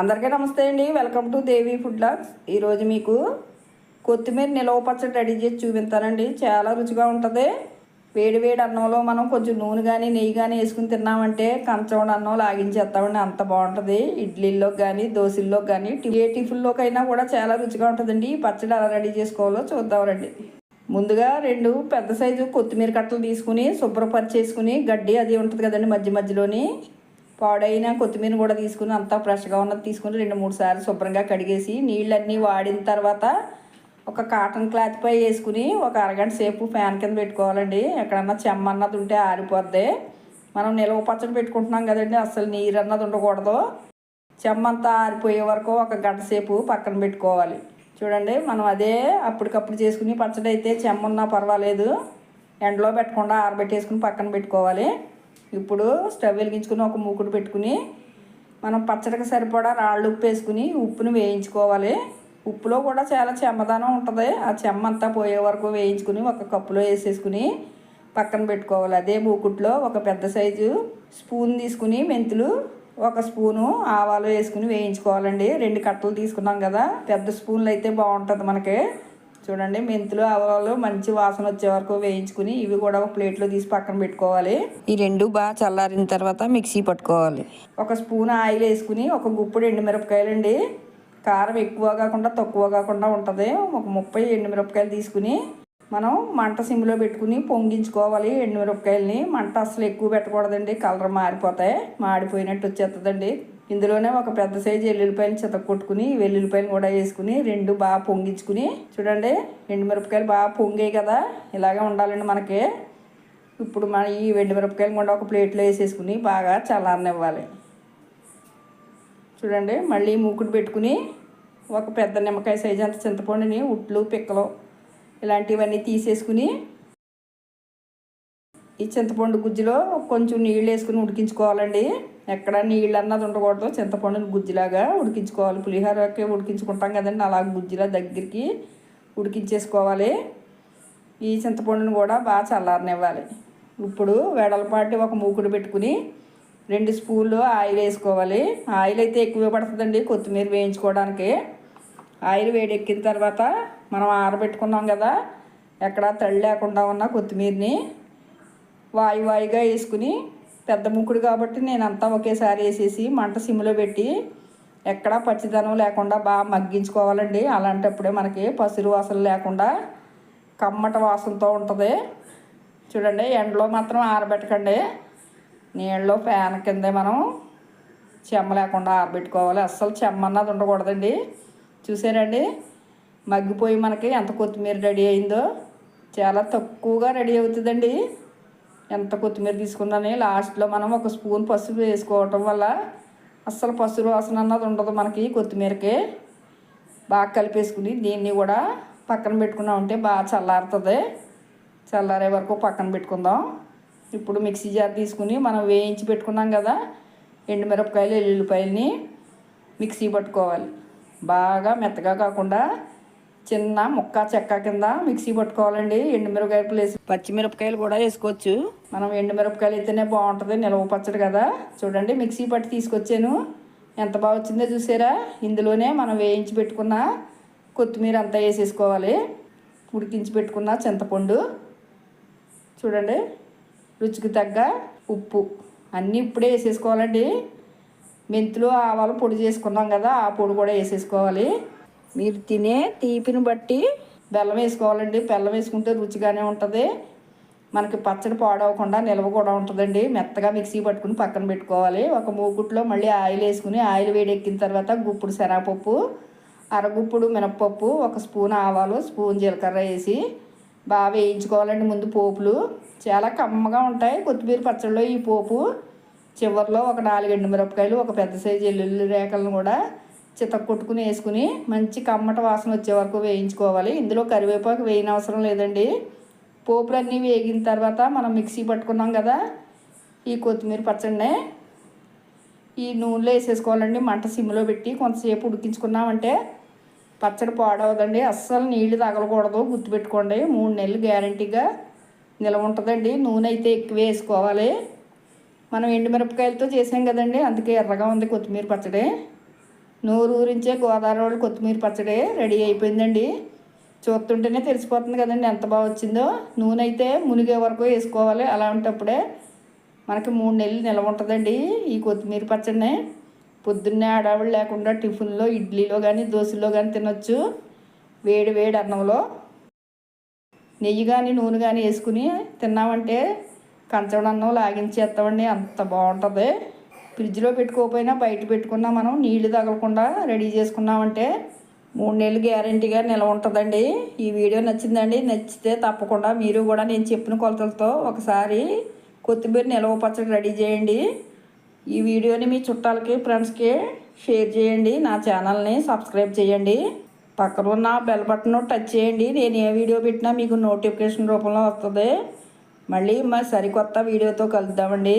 అందరికీ నమస్తే అండి. Welcome to Devi food logs. ఈరోజు మీకు కొత్తిమీర నిలవ పచ్చడి రెడీ చేసి చూపిస్తానండి. చాలా రుచిగా ఉంటుంది. వేడి వేడి అన్నంలో మనం కొంచెం నూనె కానీ నెయ్యి కానీ వేసుకుని తిన్నామంటే కంచం అన్నం లాగించేస్తామండి. అంత బాగుంటుంది. ఇడ్లీల్లో కానీ దోశల్లో కానీ ఏ టిఫిన్లోకైనా కూడా చాలా రుచిగా ఉంటుందండి. ఈ పచ్చడి ఎలా రెడీ చేసుకోవాలో చూద్దామండి ముందుగా రెండు పెద్ద సైజు కొత్తిమీర కట్టలు తీసుకుని శుభ్రపరిచేసుకుని గడ్డి అది ఉంటుంది కదండి మధ్య మధ్యలోని. పాడైన కొత్తిమీర కూడా తీసుకుని అంతా ఫ్రెష్గా ఉన్నది తీసుకుని రెండు మూడు సార్లు శుభ్రంగా కడిగేసి నీళ్ళన్నీ వాడిన తర్వాత ఒక కాటన్ క్లాత్ పై వేసుకుని ఒక అరగంట సేపు ఫ్యాన్ కింద పెట్టుకోవాలండి. ఎక్కడన్నా చెమ్మ అన్నది ఉంటే ఆరిపోద్ది. మనం నిలవ పచ్చడి పెట్టుకుంటున్నాం కదండి అసలు నీరు అన్నది ఉండకూడదు. చెమ్మంతా ఆరిపోయే వరకు ఒక గంట సేపు పక్కన పెట్టుకోవాలి. చూడండి మనం అదే అప్పటికప్పుడు చేసుకుని పచ్చడి అయితే చెమ్మ ఉన్నా పర్వాలేదు. ఎండలో పెట్టకుండా ఆరబెట్టేసుకుని పక్కన పెట్టుకోవాలి. ఇప్పుడు స్టవ్ వెలిగించుకుని ఒక మూకుడు పెట్టుకుని మనం పచ్చడికి సరిపడా రాళ్ళు ఉప్పు వేసుకుని ఉప్పుని వేయించుకోవాలి. ఉప్పులో కూడా చాలా చెమ్మదనం ఉంటుంది. ఆ చెమ్మ అంతా పోయే వరకు వేయించుకుని ఒక కప్పులో వేసేసుకుని పక్కన పెట్టుకోవాలి. అదే మూకుట్లో ఒక పెద్ద సైజు స్పూన్ తీసుకుని మెంతులు ఒక స్పూను ఆవాలు వేసుకుని వేయించుకోవాలండి. రెండు కట్టలు తీసుకున్నాం కదా పెద్ద స్పూన్లు అయితే బాగుంటుంది మనకి. చూడండి మెంతులు ఆవాలు మంచి వాసన వచ్చే వరకు వేయించుకుని ఇవి కూడా ఒక ప్లేట్లో తీసి పక్కన పెట్టుకోవాలి. ఈ రెండు బాగా చల్లారిన తర్వాత మిక్సీ పట్టుకోవాలి. ఒక స్పూన్ ఆయిల్ వేసుకుని ఒక గుప్పుడు ఎండుమిరపకాయలండి కారం ఎక్కువ కాకుండా తక్కువ కాకుండా ఉంటుంది. ఒక ముప్పై ఎండుమిరపకాయలు తీసుకుని మనం మంట సిమ్లో పెట్టుకుని పొంగించుకోవాలి. ఎండుమిరపకాయలని మంట అసలు ఎక్కువ పెట్టకూడదండి. కలర్ మారిపోతాయి. మాడిపోయినట్టు వచ్చేస్తుందండి ఇందులోనే ఒక పెద్ద సైజు ఎల్లుల్లిపాయలు చెత్త కొట్టుకుని వెల్లుల్లిపాయలు కూడా వేసుకుని రెండు బాగా పొంగించుకుని చూడండి. ఎండుమిరపకాయలు బాగా పొంగాయి కదా. ఇలాగే ఉండాలండి మనకి. ఇప్పుడు మన ఈ ఎండుమిరపకాయలు కూడా ఒక ప్లేట్లో వేసేసుకుని బాగా చల్లారనివ్వాలి. చూడండి. మళ్ళీ మూకుడు పెట్టుకుని ఒక పెద్ద నిమ్మకాయ సైజు అంత చింతపండుని ఉట్లు పిక్కలు ఇలాంటివన్నీ తీసేసుకుని ఈ చింతపండు గుజ్జులో కొంచెం నీళ్ళు వేసుకుని ఉడికించుకోవాలండి. ఎక్కడ నీళ్ళు అన్నది ఉండకూడదు. చింతపండుని గుజ్జులాగా ఉడికించుకోవాలి. పులిహోరకి ఉడికించుకుంటాం కదండి. అలా గుజ్జులా దగ్గరికి ఉడికించేసుకోవాలి. ఈ చింతపండుని కూడా బాగా చల్లారనివ్వాలి. ఇప్పుడు వెడలపాటి ఒక మూకుడు పెట్టుకుని రెండు స్పూన్లు ఆయిల్ వేసుకోవాలి. ఆయిల్ అయితే ఎక్కువ పడుతుందండి కొత్తిమీర వేయించుకోవడానికి. ఆయిల్ వేడెక్కిన తర్వాత మనం ఆరబెట్టుకున్నాం కదా ఎక్కడా తడి లేకుండా ఉన్న కొత్తిమీరని వాయి వాయిగా వేసుకుని పెద్ద ముక్కుడు కాబట్టి నేను అంతా ఒకేసారి వేసేసి మంట సిమ్లో పెట్టి ఎక్కడా పచ్చిదనం లేకుండా బాగా మగ్గించుకోవాలండి. అలాంటప్పుడే మనకి పసిరు వాసన లేకుండా కమ్మట వాసనతో ఉంటుంది. చూడండి ఎండలో మాత్రం ఆరబెట్టకండి. నీళ్ళలో ఫ్యాన్ కిందే మనం చెమ్మ లేకుండా ఆరబెట్టుకోవాలి. అస్సలు చెమ్మ అన్నది ఉండకూడదండి. చూసారండి? మగ్గిపోయి మనకి ఎంత కొత్తిమీర రెడీ అయిందో చాలా తక్కువగా రెడీ అవుతుందండి. ఎంత కొత్తిమీర తీసుకున్నాని లాస్ట్లో మనం ఒక స్పూన్ పసుపు వేసుకోవటం వల్ల అస్సలు పసుపు వాసన అన్నది ఉండదు మనకి కొత్తిమీరకి. బాగా కలిపేసుకుని దీన్ని కూడా పక్కన పెట్టుకున్నామంటే బాగా చల్లారుతుంది. చల్లారే వరకు పక్కన పెట్టుకుందాం. ఇప్పుడు మిక్సీ జార్ తీసుకుని మనం వేయించి పెట్టుకున్నాం కదా ఎండుమిరపకాయలు ఎల్లుల్లిపాయలని మిక్సీ పట్టుకోవాలి. బాగా మెత్తగా కాకుండా చిన్న ముక్క చెక్క కింద మిక్సీ పట్టుకోవాలండి. ఎండుమిరపకాయలు ప్లేస్. పచ్చిమిరపకాయలు కూడా వేసుకోవచ్చు. మనం ఎండుమిరపకాయలు అయితేనే బాగుంటుంది. నిలవ పచ్చడి కదా. చూడండి మిక్సీ పట్టి తీసుకొచ్చాను. ఎంత బాగా వచ్చిందో చూసారా? ఇందులోనే మనం వేయించి పెట్టుకున్న కొత్తిమీర అంతా వేసేసుకోవాలి. ఉడికించి పెట్టుకున్న చింతపండు. చూడండి రుచికి తగ్గ ఉప్పు. అన్నీ ఇప్పుడే వేసేసుకోవాలండి. మెంతులు ఆవాలు పొడి చేసుకున్నాం కదా ఆ పొడి కూడా వేసేసుకోవాలి. మీరు తినే తీపిని బట్టి బెల్లం వేసుకోవాలండి. బెల్లం వేసుకుంటే రుచిగానే ఉంటుంది. మనకి పచ్చడి పాడవకుండా నిల్వ కూడా ఉంటుందండి. మెత్తగా మిక్సీ పట్టుకుని పక్కన పెట్టుకోవాలి. ఒక మూకుట్లో మళ్ళీ ఆయిల్ వేసుకుని ఆయిల్ వేడెక్కిన తర్వాత గుప్పుడు శనగపప్పు అరగుప్పుడు మినప్పప్పు ఒక స్పూన్ ఆవాలు స్పూన్ జీలకర్ర వేసి బాగా వేయించుకోవాలండి ముందు పోపులు. చాలా కమ్మగా ఉంటాయి. కొత్తిమీర పచ్చడిలో ఈ పోపు చివరిలో ఒక నాలుగు ఎండు మిరపకాయలు ఒక పెద్ద సైజు ఎల్లుల్లి రేఖలను కూడా చితక కొట్టుకుని వేసుకుని మంచి కమ్మట వాసన వచ్చే వరకు వేయించుకోవాలి. ఇందులో కరివేపాకు వేయని అవసరం లేదండి. పోపులన్నీ వేగిన తర్వాత మనం మిక్సీ పట్టుకున్నాం కదా ఈ కొత్తిమీర పచ్చడినే. ఈ నూనెలో వేసేసుకోవాలండి. మంట సిమ్లో పెట్టి కొంతసేపు ఉడికించుకున్నామంటే పచ్చడి పాడవదండి. అస్సలు నీళ్ళు తగలకూడదు. గుర్తుపెట్టుకోండి మూడు నెలలు గ్యారంటీగా నిలవ ఉంటుందండి. నూనె అయితే ఎక్కువ వేసుకోవాలి. మనం ఎండుమిరపకాయలతో చేసాం కదండి అందుకే ఎర్రగా ఉంది కొత్తిమీర పచ్చడి. నూరు ఊరించే గోదావరి వాళ్ళు కొత్తిమీర పచ్చడి రెడీ అయిపోయిందండి. చూస్తుంటేనే తెలిసిపోతుంది కదండి ఎంత బాగా వచ్చిందో. నూనె అయితే మునిగే వరకు వేసుకోవాలి అలాంటప్పుడే. మనకి మూడు నెలలు నిల్వ ఉంటుందండి ఈ కొత్తిమీర పచ్చడిని. పొద్దున్నే ఆడావిడ లేకుండా టిఫిన్లో ఇడ్లీలో కానీ దోశలో కానీ తినొచ్చు. వేడి వేడి అన్నంలో. నెయ్యి కానీ నూనె కానీ వేసుకుని తిన్నామంటే కంచం అన్నం లాగించేస్తామండి. అంత బాగుంటుంది. ఫ్రిడ్జ్లో పెట్టుకోకపోయినా బయట పెట్టుకున్నా మనం నీళ్ళు తగలకుండా రెడీ చేసుకున్నామంటే మూడు నెలలు గ్యారంటీగా నిల్వ ఉంటుందండి. ఈ వీడియో నచ్చిందండి నచ్చితే తప్పకుండా మీరు కూడా నేను చెప్పిన కొలతలతో ఒకసారి కొత్తిమీర నిల్వ పచ్చడి రెడీ చేయండి. ఈ వీడియోని మీ చుట్టాలకి ఫ్రెండ్స్కి షేర్ చేయండి నా ఛానల్ని సబ్స్క్రైబ్ చేయండి. పక్కన ఉన్న బెల్ బటన్ టచ్ చేయండి నేను ఏ వీడియో పెట్టినా మీకు నోటిఫికేషన్ రూపంలో వస్తుంది. మళ్ళీ మా సరికొత్త వీడియోతో కలుద్దామండి.